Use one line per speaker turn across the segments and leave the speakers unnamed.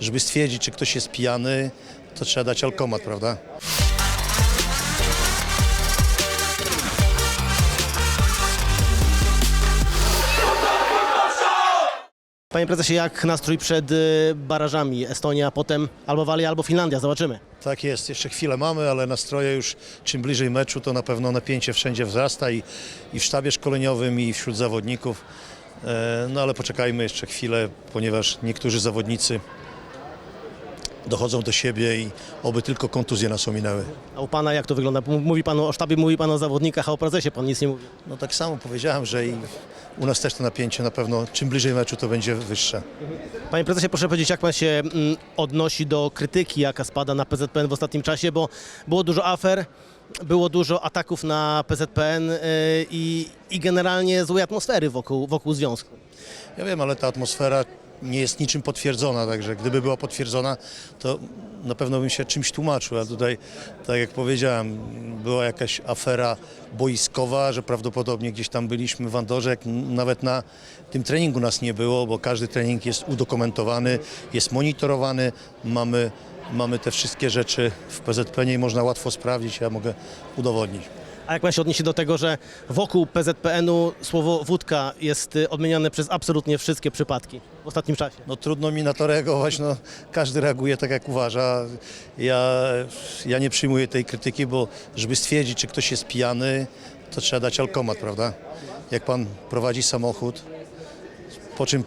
żeby stwierdzić, czy ktoś jest pijany, to trzeba dać alkomat, prawda?
Panie prezesie, jak nastrój przed y, barażami? Estonia, potem albo Walia, albo Finlandia, zobaczymy.
Tak jest, jeszcze chwilę mamy, ale nastroje już czym bliżej meczu, to na pewno napięcie wszędzie wzrasta i, i w sztabie szkoleniowym, i wśród zawodników. E, No ale poczekajmy jeszcze chwilę, ponieważ niektórzy zawodnicy dochodzą do siebie i oby tylko kontuzje nas ominęły.
A u pana jak to wygląda? Mówi pan o sztabie, mówi pan o zawodnikach, a o prezesie pan nic nie mówi.
No tak samo powiedziałem, że i u nas też to napięcie na pewno czym bliżej meczu to będzie wyższe.
Panie prezesie, proszę powiedzieć, jak pan się mm, odnosi do krytyki, jaka spada na PZPN w ostatnim czasie, bo było dużo afer, było dużo ataków na PZPN y, i, i generalnie złej atmosfery wokół, wokół związku.
Ja wiem, ale ta atmosfera nie jest niczym potwierdzona, także gdyby była potwierdzona, to na pewno bym się czymś tłumaczył, a tutaj, tak jak powiedziałem, była jakaś afera boiskowa, że prawdopodobnie gdzieś tam byliśmy w Andorze, nawet na tym treningu nas nie było, bo każdy trening jest udokumentowany, jest monitorowany, mamy, mamy te wszystkie rzeczy w PZP można łatwo sprawdzić, ja mogę udowodnić.
A jak pan się odniesie do tego, że wokół PZPN-u słowo wódka jest y, odmieniane przez absolutnie wszystkie przypadki w ostatnim czasie?
No trudno mi na to reagować, no każdy reaguje tak jak uważa. Ja, ja nie przyjmuję tej krytyki, bo żeby stwierdzić, czy ktoś jest pijany, to trzeba dać alkomat, prawda? Jak pan prowadzi samochód, po czym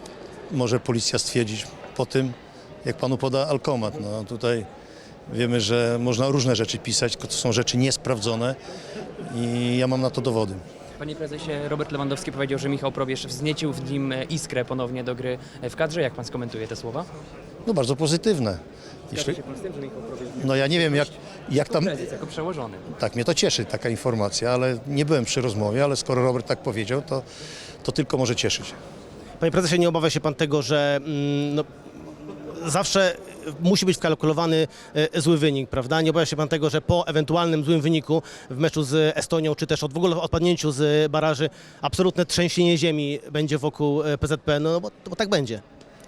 może policja stwierdzić? Po tym, jak panu poda alkomat. No tutaj wiemy, że można różne rzeczy pisać, tylko to są rzeczy niesprawdzone i ja mam na to dowody.
Panie prezesie, Robert Lewandowski powiedział, że Michał Probierz wzniecił w nim iskrę ponownie do gry w kadrze. Jak pan skomentuje te słowa?
No bardzo pozytywne. Jeśli,
pan z tym, że Michał Probierz
no ja nie wiem, jak, jak tam...
prezes, jako przełożony.
Tak, mnie to cieszy taka informacja, ale nie byłem przy rozmowie, ale skoro Robert tak powiedział, to, to tylko może cieszyć.
Panie prezesie, nie obawia się pan tego, że mm, no, zawsze musi być wkalkulowany e, zły wynik, prawda? Nie obawia się pan tego, że po ewentualnym złym wyniku w meczu z Estonią, czy też od, w ogóle odpadnięciu z baraży, absolutne trzęsienie ziemi będzie wokół e, PZP, no bo, bo tak będzie.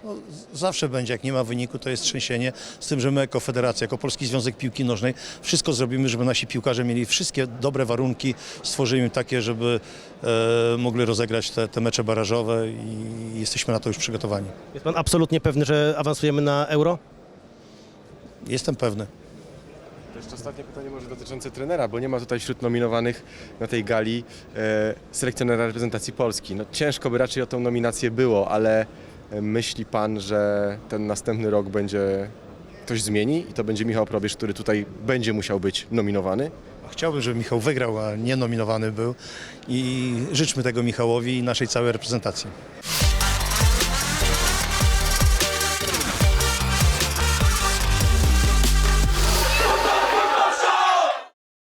No, zawsze będzie, jak nie ma wyniku, to jest trzęsienie, z tym, że my jako federacja, jako Polski Związek Piłki Nożnej wszystko zrobimy, żeby nasi piłkarze mieli wszystkie dobre warunki, stworzymy im takie, żeby e, mogli rozegrać te, te mecze barażowe i jesteśmy na to już przygotowani.
Jest pan absolutnie pewny, że awansujemy na Euro?
Jestem pewny.
To jeszcze ostatnie pytanie może dotyczące trenera, bo nie ma tutaj wśród nominowanych na tej gali e, selekcjonera reprezentacji Polski. No, ciężko by raczej o tą nominację było, ale e, myśli pan, że ten następny rok będzie ktoś zmieni i to będzie Michał Probierz, który tutaj będzie musiał być nominowany?
Chciałbym, żeby Michał wygrał, a nie nominowany był i życzmy tego Michałowi i naszej całej reprezentacji.